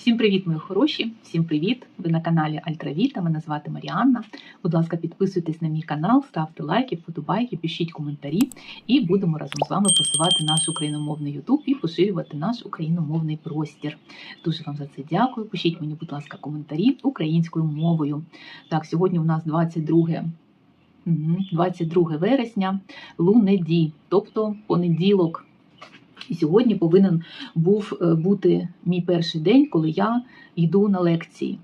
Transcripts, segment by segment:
Всім привіт, мої хороші! Всім привіт! Ви на каналі Альтравіта. Мене звати Маріанна. Будь ласка, підписуйтесь на мій канал, ставте лайки, вподобайки, пишіть коментарі, і будемо разом з вами просувати наш україномовний Ютуб і поширювати наш україномовний простір. Дуже вам за це дякую. Пишіть мені, будь ласка, коментарі українською мовою. Так, сьогодні у нас 22 Мгм, 22 вересня, лунеді, тобто понеділок. І сьогодні повинен був е, бути мій перший день, коли я йду на лекції.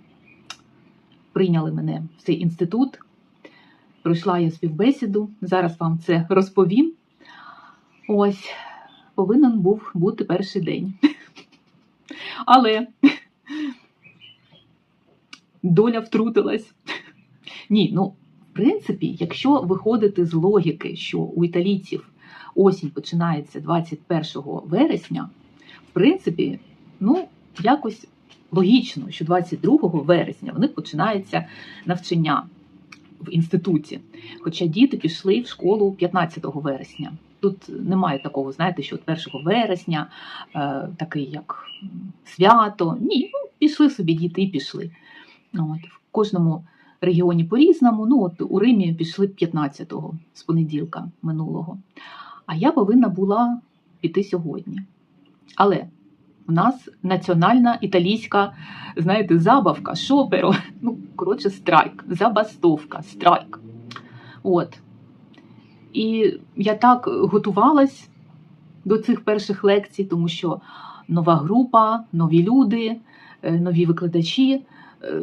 Прийняли мене в цей інститут, пройшла я співбесіду. Зараз вам це розповім. Ось, повинен був бути перший день. Але доля втрутилась. Ні, ну, в принципі, якщо виходити з логіки, що у італійців осінь починається 21 вересня, в принципі, ну, якось логічно, що 22 вересня в них починається навчання в інституті. Хоча діти пішли в школу 15 вересня. Тут немає такого, знаєте, що от 1 вересня е, такий як свято. Ні, ну, пішли собі діти і пішли. От, в кожному регіоні по-різному. Ну, от у Римі пішли 15-го з понеділка минулого. А я повинна була піти сьогодні. Але в нас національна італійська, знаєте, забавка, шоперо, ну, коротше, страйк, забастовка, страйк. От. І я так готувалась до цих перших лекцій, тому що нова група, нові люди, е, нові викладачі. е,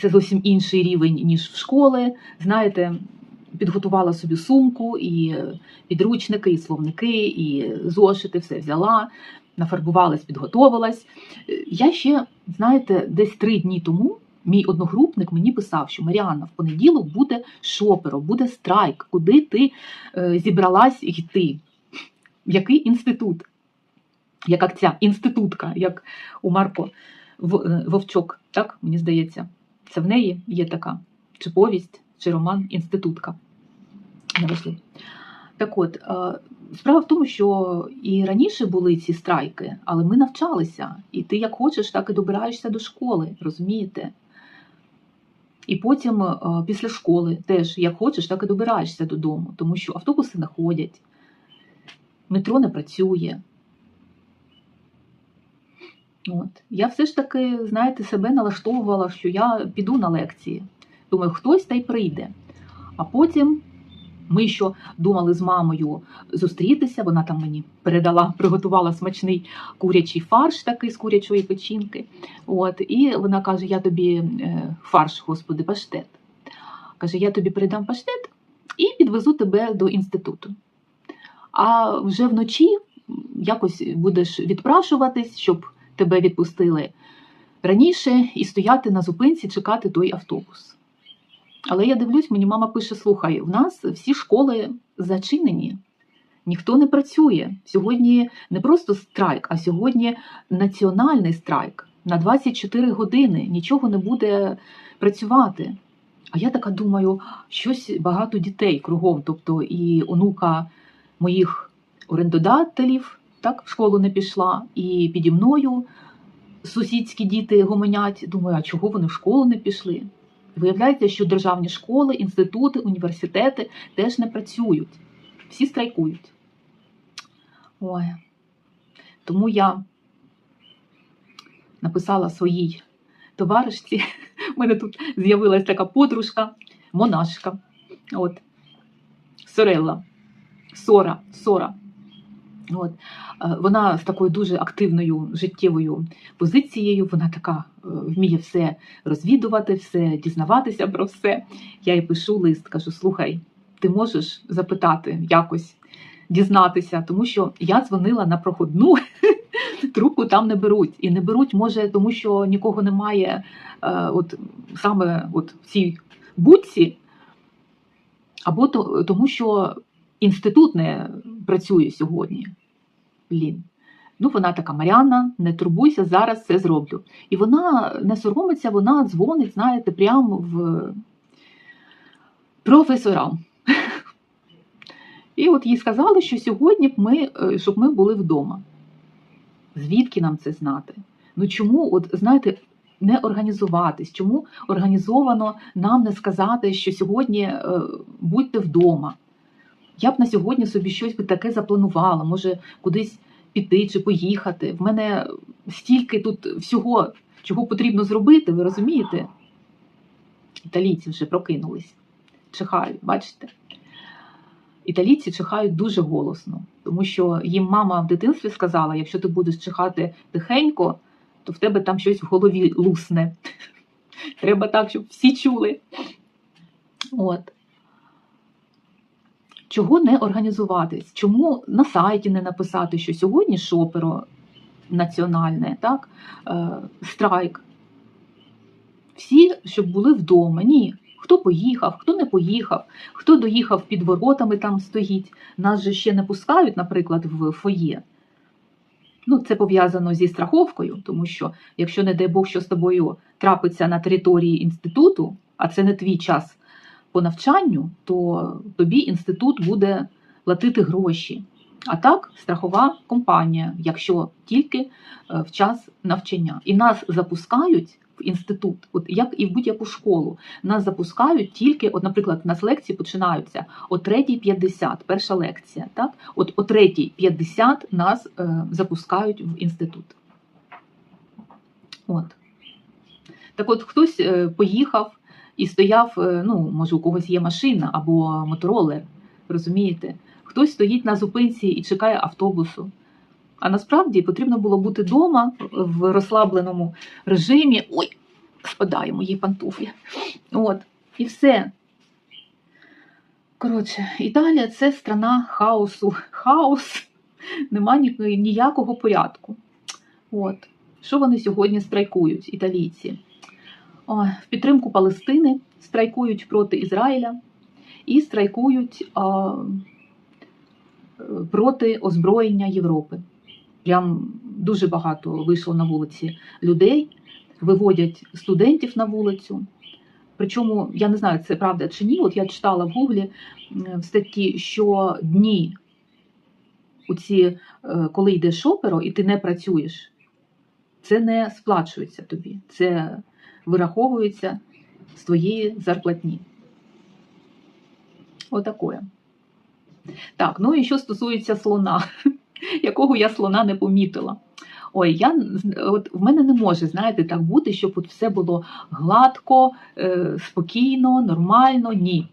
Це зовсім інший рівень, ніж в школи. Знаєте, підготувала собі сумку, і підручники, і словники, і зошити, все взяла, нафарбувалась, підготовилась. Я ще, знаєте, десь три дні тому мій одногрупник мені писав, що Маріанна, в понеділок буде шоперо, буде страйк, куди ти е, зібралась йти? В який інститут? Яка ця інститутка, як у Марко е, Вовчок, так мені здається, це в неї є така чи повість, чи роман інститутка. Неважливо. Так от, е, справа в тому, що і раніше були ці страйки, але ми навчалися, і ти як хочеш, так і добираєшся до школи, розумієте? І потім е, після школи теж як хочеш, так і добираєшся додому, тому що автобуси не ходять, метро не працює. От. Я все ж таки, знаєте, себе налаштовувала, що я піду на лекції. Думаю, хтось та й прийде. А потім ми що думали з мамою зустрітися, вона там мені передала, приготувала смачний курячий фарш такий з курячої печінки. От, і вона каже: Я тобі е, фарш, господи, паштет. Каже, я тобі передам паштет і підвезу тебе до інституту. А вже вночі якось будеш відпрашуватись, щоб тебе відпустили раніше і стояти на зупинці, чекати той автобус. Але я дивлюсь, мені мама пише: слухай, в нас всі школи зачинені, ніхто не працює. Сьогодні не просто страйк, а сьогодні національний страйк на 24 години. Нічого не буде працювати. А я така думаю, щось багато дітей кругом, тобто і онука моїх орендодателів так в школу не пішла, і піді мною сусідські діти гомонять. Думаю, а чого вони в школу не пішли? Виявляється, що державні школи, інститути, університети теж не працюють. Всі страйкують. Ой. Тому я написала своїй товаришці. У мене тут з'явилася така подружка, монашка. От. Сорелла. Сора, Сора. От. Е, Вона з такою дуже активною життєвою позицією, вона така е, вміє все розвідувати, все дізнаватися про все. Я їй пишу лист, кажу: слухай, ти можеш запитати якось, дізнатися, тому що я дзвонила на проходну, трубку там не беруть. І не беруть, може, тому що нікого немає е, от, саме от в цій будці, або то, тому що інститут не працює сьогодні. Блін. Ну, вона така Маріанна, не турбуйся, зараз все зроблю. І вона не соромиться, вона дзвонить, знаєте, прямо в професорам. І от їй сказали, що сьогодні б ми, е, щоб ми були вдома. Звідки нам це знати? Ну чому, от знаєте, не організуватись? Чому організовано нам не сказати, що сьогодні е, будьте вдома? Я б на сьогодні собі щось би таке запланувала, може кудись піти чи поїхати. В мене стільки тут всього, чого потрібно зробити, ви розумієте? Італійці вже прокинулись, чихають, бачите? Італійці чихають дуже голосно, тому що їм мама в дитинстві сказала: якщо ти будеш чихати тихенько, то в тебе там щось в голові лусне. Треба так, щоб всі чули. От. Чого не організуватись? Чому на сайті не написати, що сьогодні шоперо національне, так? Е, страйк? Всі, щоб були вдома. Ні. Хто поїхав, хто не поїхав, хто доїхав під воротами, там стоїть. Нас же ще не пускають, наприклад, в фоє. Ну, це пов'язано зі страховкою, тому що якщо, не дай Бог, що з тобою трапиться на території інституту, а це не твій час по навчанню, то тобі інститут буде платити гроші. А так, страхова компанія, якщо тільки е, в час навчання. І нас запускають в інститут, от як і в будь-яку школу, нас запускають тільки, от, наприклад, у нас лекції починаються о 3.50, перша лекція. Так? От о 3.50 нас е, запускають в інститут. От. Так от хтось е, поїхав і стояв, е, ну, може, у когось є машина або моторолер, розумієте? Хтось стоїть на зупинці і чекає автобусу. А насправді потрібно було бути вдома в розслабленому режимі. Ой, спадає мої пантуфлі. От, і все. Коротше, Італія це страна хаосу. Хаос, нема ніякого порядку. От. Що вони сьогодні страйкують, італійці? В підтримку Палестини страйкують проти Ізраїля і страйкують а, е, проти озброєння Європи. Прям дуже багато вийшло на вулиці людей, виводять студентів на вулицю. Причому я не знаю, це правда чи ні. От я читала в Гуглі в статті, що дні, оці, е, коли йдеш шоперо і ти не працюєш, це не сплачується тобі. Це вираховується з твоєї зарплатні. Отакое. Так, ну і що стосується слона, якого я слона не помітила. Ой, я от в мене не може, знаєте, так бути, щоб от все було гладко, е, спокійно, нормально. Ні.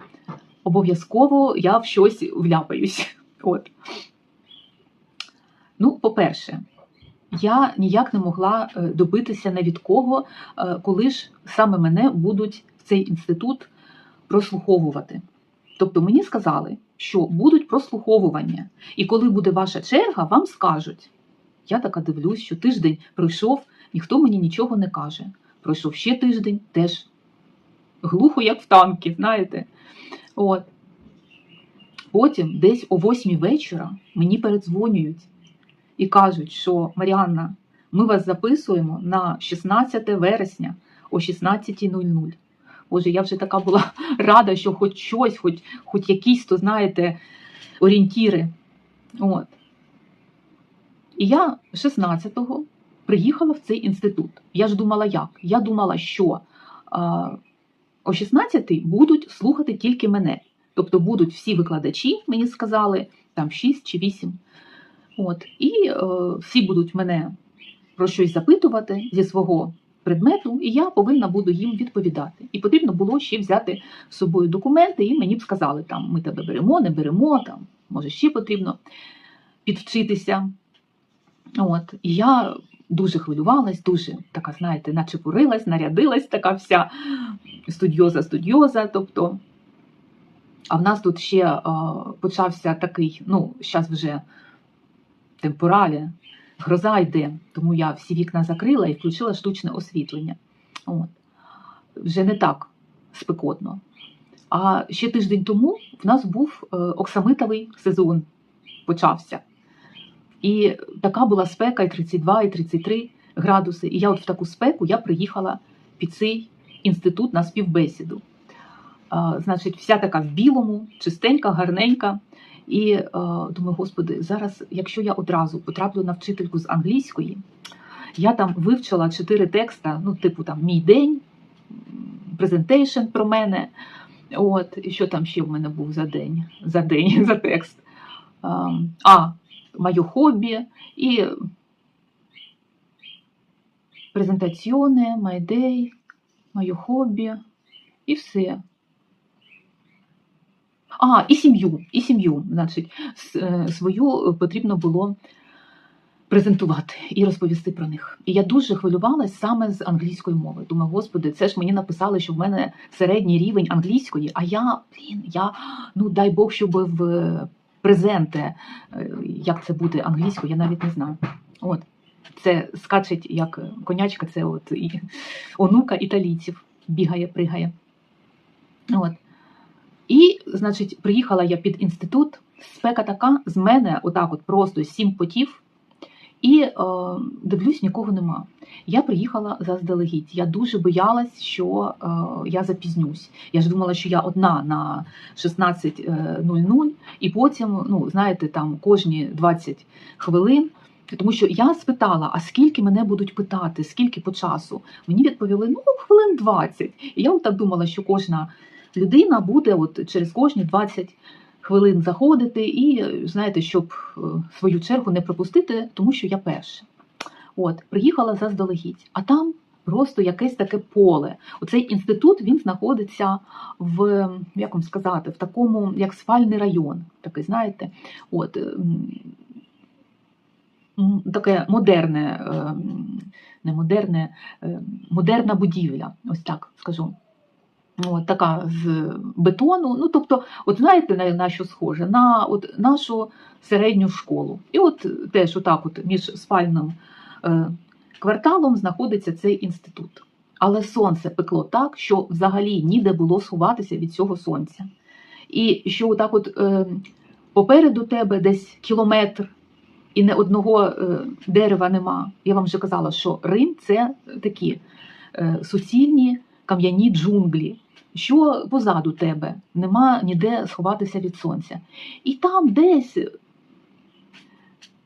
Обов'язково я в щось вляпаюсь. От. Ну, по-перше, я ніяк не могла е, добитися не від кого, е, коли ж саме мене будуть в цей інститут прослуховувати. Тобто мені сказали, що будуть прослуховування, і коли буде ваша черга, вам скажуть. Я така дивлюсь, що тиждень пройшов, ніхто мені нічого не каже. Пройшов ще тиждень, теж глухо, як в танки, знаєте. От. Потім, десь о 8 вечора, мені передзвонюють і кажуть, що Маріанна, ми вас записуємо на 16 вересня о 16.00. Боже, я вже така була рада, що хоч щось, хоч, хоч якісь, то знаєте, орієнтіри. От. І я 16-го приїхала в цей інститут. Я ж думала, як? Я думала, що а, о 16-й будуть слухати тільки мене. Тобто будуть всі викладачі, мені сказали, там 6 чи 8. От, і е, всі будуть мене про щось запитувати зі свого предмету, і я повинна буду їм відповідати. І потрібно було ще взяти з собою документи, і мені б сказали, там ми тебе беремо, не беремо, там може ще потрібно підвчитися. От, і я дуже хвилювалась, дуже така, знаєте, наче порилась, нарядилась, така вся студіоза, студіоза. Тобто, а в нас тут ще е, почався такий, ну, зараз вже темпоралі, гроза йде, тому я всі вікна закрила і включила штучне освітлення. От. Вже не так спекотно. А ще тиждень тому в нас був е, оксамитовий сезон, почався. І така була спека і 32, і 33 градуси. І я от в таку спеку я приїхала під цей інститут на співбесіду. Значить, вся така в білому, чистенька, гарненька. І е, думаю, господи, зараз, якщо я одразу потраплю на вчительку з англійської, Я там вивчила чотири текста, ну, типу там Мій день, презентейшн про мене. От, і що там ще в мене був за день, за день, за текст. Ам, А, моє хобі і презентаціони, майдей, моє хобі і все. А, і сім'ю, і сім'ю, значить, е, свою потрібно було презентувати і розповісти про них. І я дуже хвилювалась саме з англійської мови. Думаю, господи, це ж мені написали, що в мене середній рівень англійської, а я, блін, я, ну дай Бог, щоб в презенте, е, як це буде англійською, я навіть не знаю. От. Це скачить як конячка, це от і онука італійців бігає, пригає. От. І, значить, приїхала я під інститут, спека така, з мене отак от просто сім потів, і е, дивлюсь, нікого нема. Я приїхала заздалегідь. Я дуже боялась, що е, я запізнюсь. Я ж думала, що я одна на 16.00, і потім, ну, знаєте, там кожні 20 хвилин. Тому що я спитала, а скільки мене будуть питати, скільки по часу? Мені відповіли, ну, хвилин 20. І я так думала, що кожна людина буде от через кожні 20 хвилин заходити, і знаєте, щоб е, свою чергу не пропустити, тому що я перша. От, приїхала заздалегідь, а там просто якесь таке поле. Оцей інститут він знаходиться в як вам сказати, в такому як спальний район, такий, знаєте, от. Таке модерне, е, не модерне, е, модерна будівля, ось так скажу. От, така з бетону. Ну, тобто, от знаєте, на, на що схоже? На от, нашу середню школу. І от теж отак от між спальним е, кварталом знаходиться цей інститут. Але сонце пекло так, що взагалі ніде було сховатися від цього сонця. І що отак от е, попереду тебе десь кілометр, і не одного е, дерева нема. Я вам вже казала, що Рим це такі е, суцільні кам'яні джунглі, що позаду тебе нема ніде сховатися від сонця. І там десь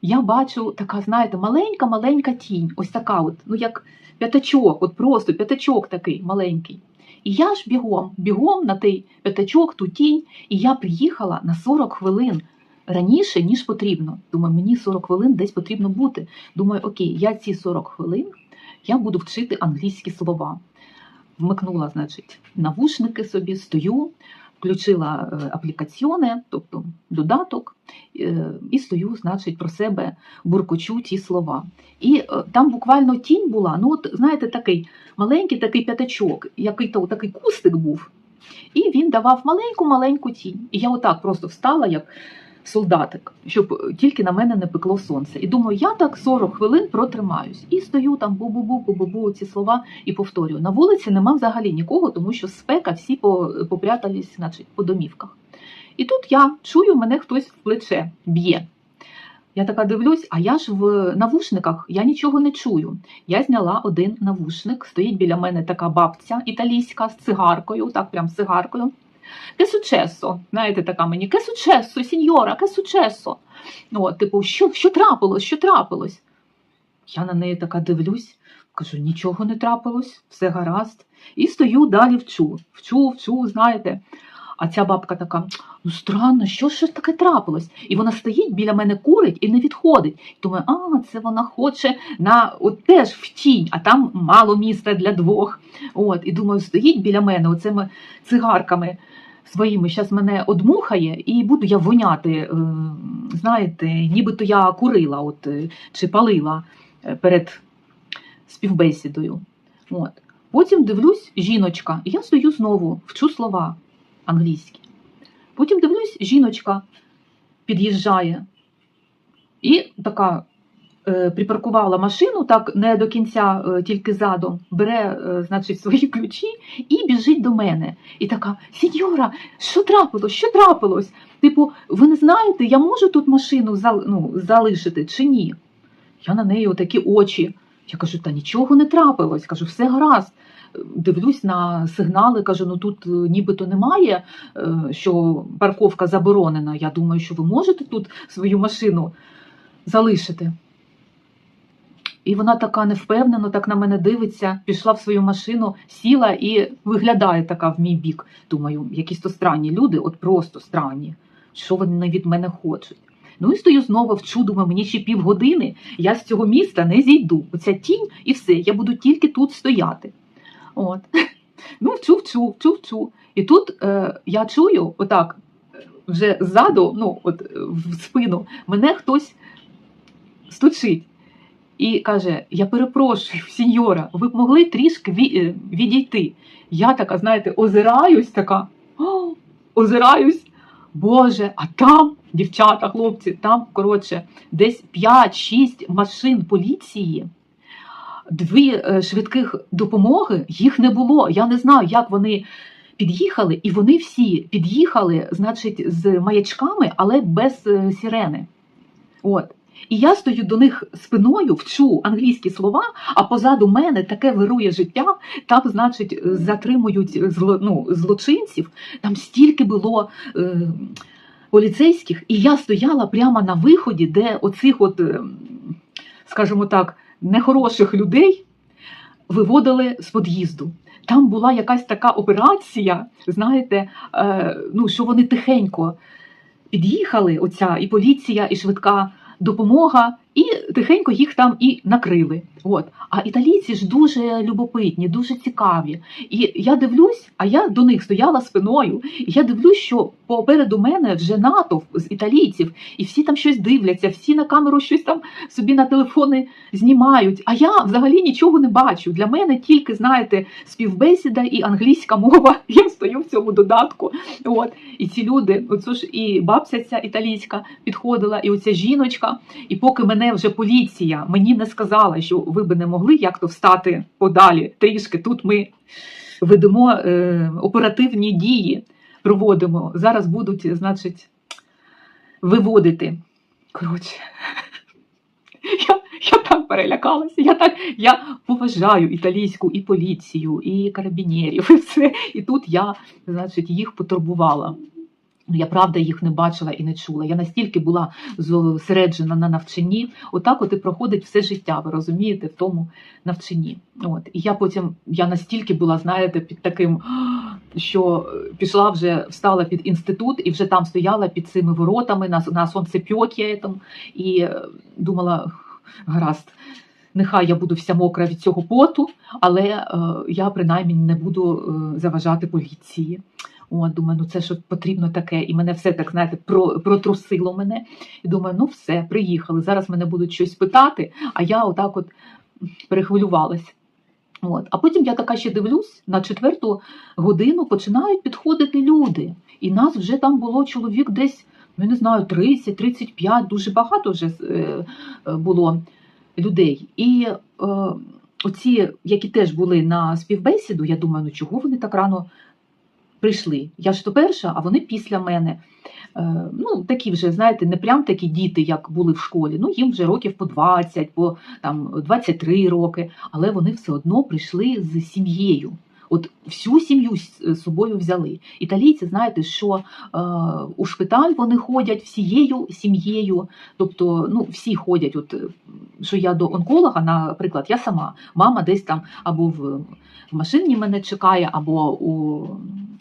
я бачу така, знаєте, маленька-маленька тінь, ось така, от, ну як п'ятачок, от просто п'ятачок такий маленький. І я ж бігом, бігом на той п'ятачок, ту тінь, і я приїхала на 40 хвилин раніше, ніж потрібно. Думаю, мені 40 хвилин десь потрібно бути. Думаю, окей, я ці 40 хвилин я буду вчити англійські слова. Вмикнула, значить, навушники собі, стою, включила е, аплікаціони, тобто додаток, е, і стою, значить, про себе буркочу ті слова. І е, там буквально тінь була, ну от знаєте, такий маленький такий п'ятачок, який то такий кустик був. І він давав маленьку-маленьку тінь. І я отак просто встала, як солдатик, щоб тільки на мене не пекло сонце. І думаю, я так 40 хвилин протримаюсь. І стою там бу-бу-бу, бу-бу-бу, ці слова і повторюю. На вулиці нема взагалі нікого, тому що спека всі попрятались, значить, по домівках. І тут я чую, мене хтось в плече б'є. Я така дивлюсь, а я ж в навушниках я нічого не чую. Я зняла один навушник, стоїть біля мене така бабця італійська з цигаркою, так прям з цигаркою. Che successo? Знаєте, така мені che successo, сіньора, che successo? От, типу, що, що трапилось, що трапилось? Я на неї така дивлюсь, кажу, нічого не трапилось, все гаразд. І стою далі вчу, вчу, вчу, знаєте. А ця бабка така: ну странно, що ж таке трапилось? І вона стоїть біля мене, курить і не відходить. Думаю, а це вона хоче на от теж в тінь, а там мало міста для двох. От, і думаю, стоїть біля мене оцими цигарками своїми. Зараз мене одмухає, і буду я воняти. е, Знаєте, нібито я курила, от е, чи палила е, перед співбесідою. От. Потім дивлюсь, жіночка, і я стою знову, вчу слова англійські. Потім дивлюсь, жіночка під'їжджає і така припаркувала машину, так не до кінця, е, тільки задом, бере е, значить, свої ключі і біжить до мене. І така: Сіньора, що трапилось? Що трапилось? Типу, ви не знаєте, я можу тут машину ну, залишити чи ні? Я на неї отакі очі. Я кажу, та нічого не трапилось. Кажу, все гаразд. Дивлюсь на сигнали, кажу, ну тут е, нібито немає, е, що парковка заборонена. Я думаю, що ви можете тут свою машину залишити. І вона така невпевнено, так на мене дивиться, пішла в свою машину, сіла і виглядає така в мій бік. Думаю, якісь то странні люди, от просто странні. Що вони від мене хочуть? Ну і стою знову вчу, думаю, мені ще півгодини, я з цього міста не зійду. Оця тінь і все, я буду тільки тут стояти. От. Ну, вчу, вчу, вчу, вчу. І тут е, я чую, отак, вже ззаду, ну, от в спину, мене хтось стучить. І каже: Я перепрошую, сеньора, ви б могли трішки е, відійти. Я така, знаєте, озираюсь, така, «О, озираюсь, Боже, а там, дівчата, хлопці, там, коротше, десь 5-6 машин поліції, дві е, швидких допомоги, їх не було. Я не знаю, як вони під'їхали, і вони всі під'їхали, значить, з маячками, але без е, сирени. От. І я стою до них спиною, вчу англійські слова, а позаду мене таке вирує життя. Там, значить, затримують зло, ну, злочинців. Там стільки було е, поліцейських, і я стояла прямо на виході, де оцих, от, е, скажімо так, нехороших людей виводили з під'їзду. Там була якась така операція, знаєте, е, ну, що вони тихенько під'їхали, оця і поліція, і швидка допомога, і тихенько їх там і накрили. От. А італійці ж дуже любопитні, дуже цікаві. І я дивлюсь, а я до них стояла спиною, і я дивлюсь, що попереду мене вже натовп з італійців, і всі там щось дивляться, всі на камеру щось там собі на телефони знімають. А я взагалі нічого не бачу. Для мене тільки, знаєте, співбесіда і англійська мова. Я стою в цьому додатку. От. І ці люди, оцю ж і бабця ця італійська підходила, і оця жіночка. І поки мене вже поліція мені не сказала, що ви би не могли як то встати подалі трішки. Тут ми ведемо е, оперативні дії, проводимо. Зараз будуть, значить, виводити. Коротше, я, я так перелякалася. Я так я поважаю італійську і поліцію, і карабінерів, і все. І тут я, значить, їх потурбувала. Ну, Я правда їх не бачила і не чула. Я настільки була зосереджена на навчанні. Отак от і проходить все життя, ви розумієте, в тому навчанні. От. І я потім я настільки була, знаєте, під таким, що пішла вже, встала під інститут і вже там стояла під цими воротами на, на сонцепьокі там, і е, думала, гаразд. Нехай я буду вся мокра від цього поту, але е, я принаймні не буду е, заважати поліції. От, думаю, ну це ж потрібно таке. І мене все так, знаєте, про, протрусило мене. І думаю, ну все, приїхали. Зараз мене будуть щось питати, а я отак от перехвилювалась. От. А потім я така ще дивлюсь, на четверту годину починають підходити люди. І нас вже там було чоловік десь, ну я не знаю, 30-35, дуже багато вже е, було людей. І е, оці, які теж були на співбесіду, я думаю, ну чого вони так рано прийшли. Я ж то перша, а вони після мене. Е, ну, такі вже, знаєте, не прям такі діти, як були в школі. Ну, їм вже років по 20, по там, 23 роки, але вони все одно прийшли з сім'єю. От всю сім'ю з собою взяли. Італійці, знаєте, що е, у шпиталь вони ходять всією сім'єю, тобто ну, всі ходять. От що я до онколога, наприклад, я сама, мама десь там або в, в машині мене чекає, або у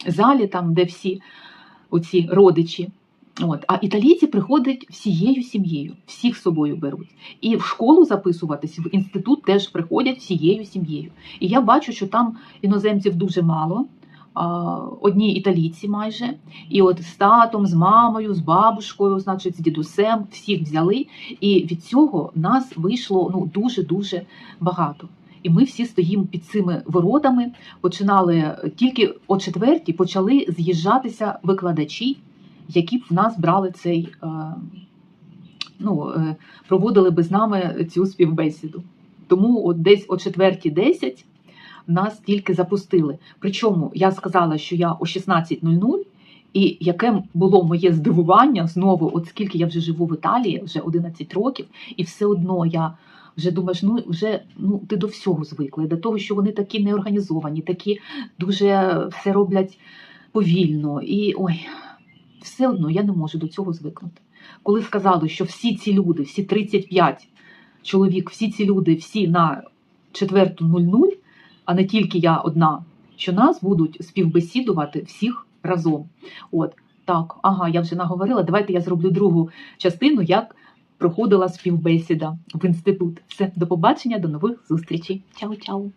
залі, там, де всі оці родичі. От. А італійці приходять всією сім'єю, всіх з собою беруть. І в школу записуватись, в інститут теж приходять всією сім'єю. І я бачу, що там іноземців дуже мало, одні італійці майже. І от з татом, з мамою, з бабушкою, значить, з дідусем, всіх взяли. І від цього нас вийшло ну, дуже-дуже багато. І ми всі стоїмо під цими воротами. Починали тільки о четвертій почали з'їжджатися викладачі, які б в нас брали цей, ну, проводили би з нами цю співбесіду. Тому от десь о четвертій десять нас тільки запустили. Причому я сказала, що я о 16.00, і яке було моє здивування знову, от скільки я вже живу в Італії, вже 11 років, і все одно я вже думаєш, ну вже ну ти до всього звикла, до того, що вони такі неорганізовані, такі дуже все роблять повільно. І ой, все одно я не можу до цього звикнути. Коли сказали, що всі ці люди, всі 35 чоловік, всі ці люди, всі на 4.00, а не тільки я одна, що нас будуть співбесідувати всіх разом. От так, ага, я вже наговорила. Давайте я зроблю другу частину, як проходила співбесіда в інститут. Все, до побачення, до нових зустрічей. Чао-чао!